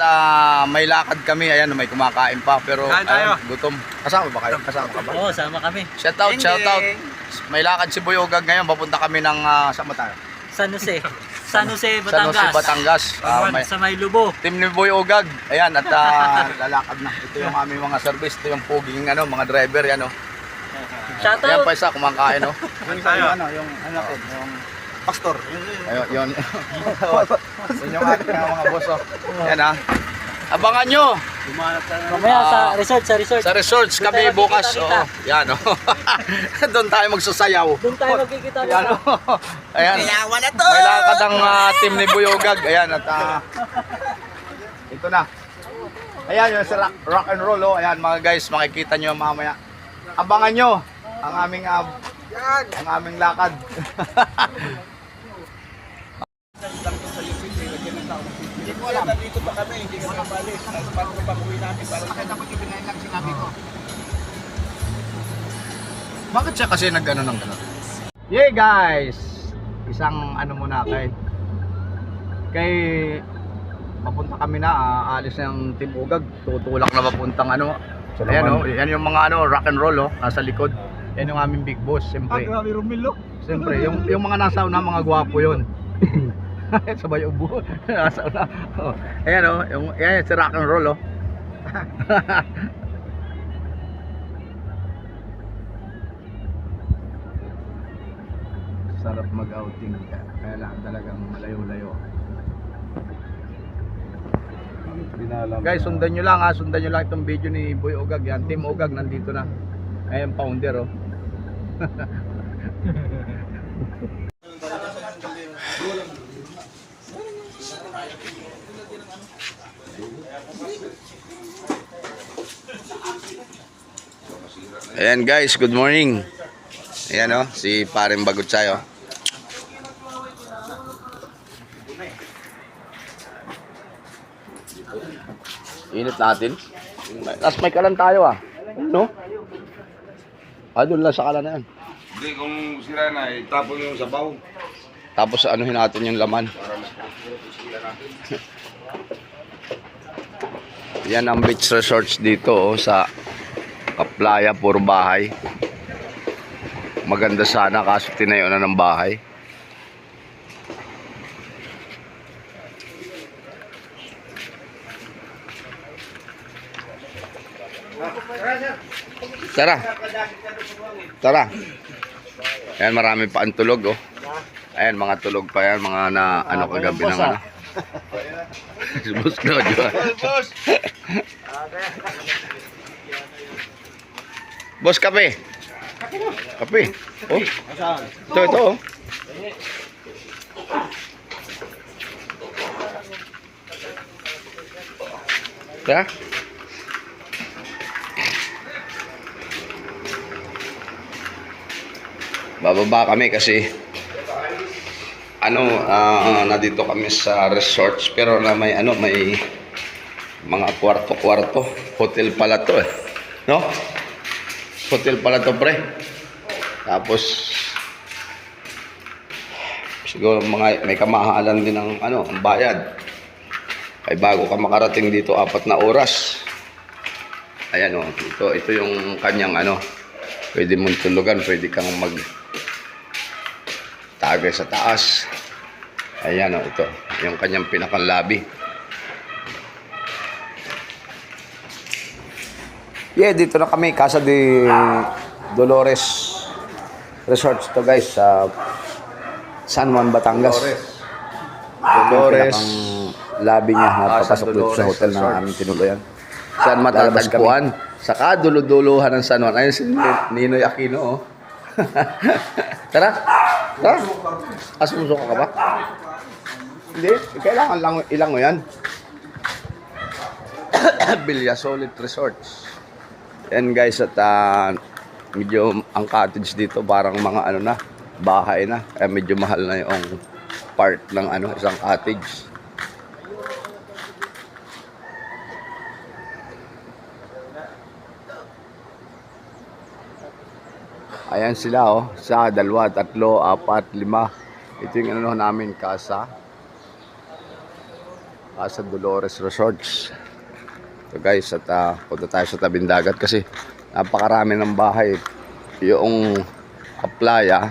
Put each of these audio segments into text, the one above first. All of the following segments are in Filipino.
ah, may lakad kami. Ayan, may kumakain pa. Pero Kain tayo. ayun, gutom. Kasama ba kayo? Kasama ka ba? Oo, sama kami. Shout out, shout out. May lakad si Boy Ogag ngayon. Papunta kami ng uh, saan ba tayo? San Jose. San Jose, San Jose, Batangas. Batangas. Ah, may, Sa may lubo. team ni Boy Ogag. Ayan, at ah, lalakad na. Ito yung aming mga service. Ito yung puging ano, mga driver. Yan, oh. Shout Ayan out. pa isa, kumakain, oh. Yung tayo. ano, yung ano natin, yung pastor. Ayun, yun. yun yung ating mga boss, oh. Yan, ah. Abangan nyo Mamaya sa Ah. resort, sa resort. sa resorts Doon kami bukas. Oo. Yan, oh. Doon tayo magsasayaw. Doon tayo magkikita. Ayan, oh. Ayan. na to! May lakad ang ah, team ni Buyogag. Ayan, at ah, ito na. Ayan, yung sa rock, rock and roll. Oh. Ayan, mga guys, makikita nyo mamaya. Abangan nyo ang aming ah, ang aming lakad. kami, hindi kami mabalis. Paano pa uwi namin? Parang kaya dapat yung lang sinabi ko. Bakit siya kasi nag-ano ng gano'n? Yeah guys! Isang ano muna kay kay papunta kami na, ah, alis na yung Team Ugag, tutulak na papuntang ano. Ayan oh, yan yung mga ano, rock and roll oh, nasa likod. Yan yung aming big boss, siyempre. grabe Romilo. Siyempre, yung, yung mga nasa una, mga gwapo yun. Sabay ubo. nasa una. Oh. Ayan oh, yung, yan, si rock and roll oh. Sarap mag-outing. Kaya lang talagang malayo-layo. Guys, sundan nyo lang ha. Sundan nyo lang itong video ni Boy Ogag. Yan, Team Ogag nandito na. Ayan, founder oh. Ayan guys, good morning. Ayan oh, si Paring Bagot Sayo. Init natin. Tapos may kalan tayo ah. No? Ah, doon lang sa kalan na yan. Hindi, kung sira na, itapon yung sabaw. Tapos anuhin natin yung laman. Yan ang beach resorts dito oh, sa Kaplaya, puro bahay. Maganda sana kaso tinayo na ng bahay. Tara. Tara. Ayan, marami pa ang tulog, oh. Ayan, mga tulog pa yan, mga na, ano, kagabi ng ano. Si Boss Claudio. Boss, kape. Kape. Oh. Ito, ito, oh. Tara. Bababa kami kasi ano, ah, nandito kami sa resorts pero na may ano, may mga kwarto-kwarto. Hotel pala to eh. No? Hotel pala to pre. Tapos siguro mga may kamahalan din ng ano, ang bayad. Ay bago ka makarating dito apat na oras. Ayan oh, ito ito yung kanyang ano. Pwede mong tulugan, pwede kang mag tagay sa taas. Ayan o, ito. Yung kanyang pinakang Yeah, dito na kami. Casa de Dolores Resorts to guys. Sa San Juan, Batangas. Dolores. Yung labi niya na papasok dito sa hotel na aming tinuluyan. Saan matatagpuan? Sa kaduluduluhan ng San Juan. Ayun si Ninoy Aquino oh. Tara. Tara. Asumuso ka ba? Hindi. Kailangan lang ilang yan. Bilya Solid Resorts. Yan guys at ah, medyo ang cottage dito parang mga ano na bahay na. Eh, medyo mahal na yung part ng ano isang cottage. Ayan sila oh, sa dalawa, tatlo, apat, lima. Ito yung ano namin, casa. Casa Dolores Resorts. So guys, at ah, punta tayo sa tabing dagat kasi napakarami ng bahay. Yung playa,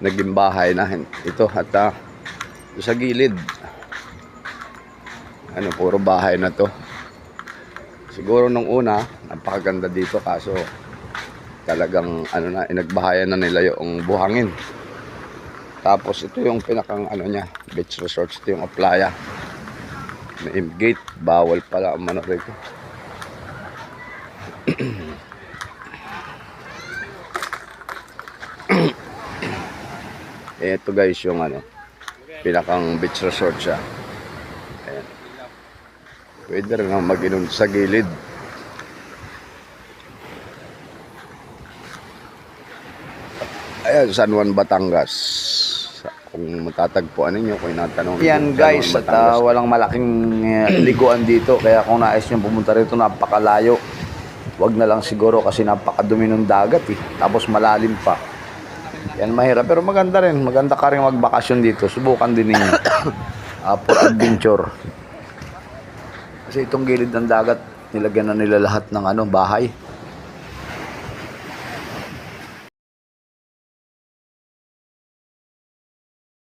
naging bahay na ito at ah, sa gilid. Ano, puro bahay na to. Siguro nung una, napakaganda dito kaso talagang ano na, inagbahayan na nila yung buhangin. Tapos ito yung pinakang ano niya, beach resorts, ito yung playa. May gate, bawal pala ang mano rito. Ito guys yung ano, pinakang beach resort siya. Ayan. Pwede rin ang mag-inom sa gilid. Ayan, San Juan, Batangas. Kung matatagpuan ninyo, kung inatanong Yan guys, at Batangas. walang malaking eh, liguan dito. Kaya kung nais nyo pumunta rito, napakalayo. Wag na lang siguro kasi napakadumi ng dagat eh. Tapos malalim pa. Yan mahirap. Pero maganda rin. Maganda ka rin magbakasyon dito. Subukan din ninyo. Ah, for adventure. Kasi itong gilid ng dagat, nilagyan na nila lahat ng ano, bahay.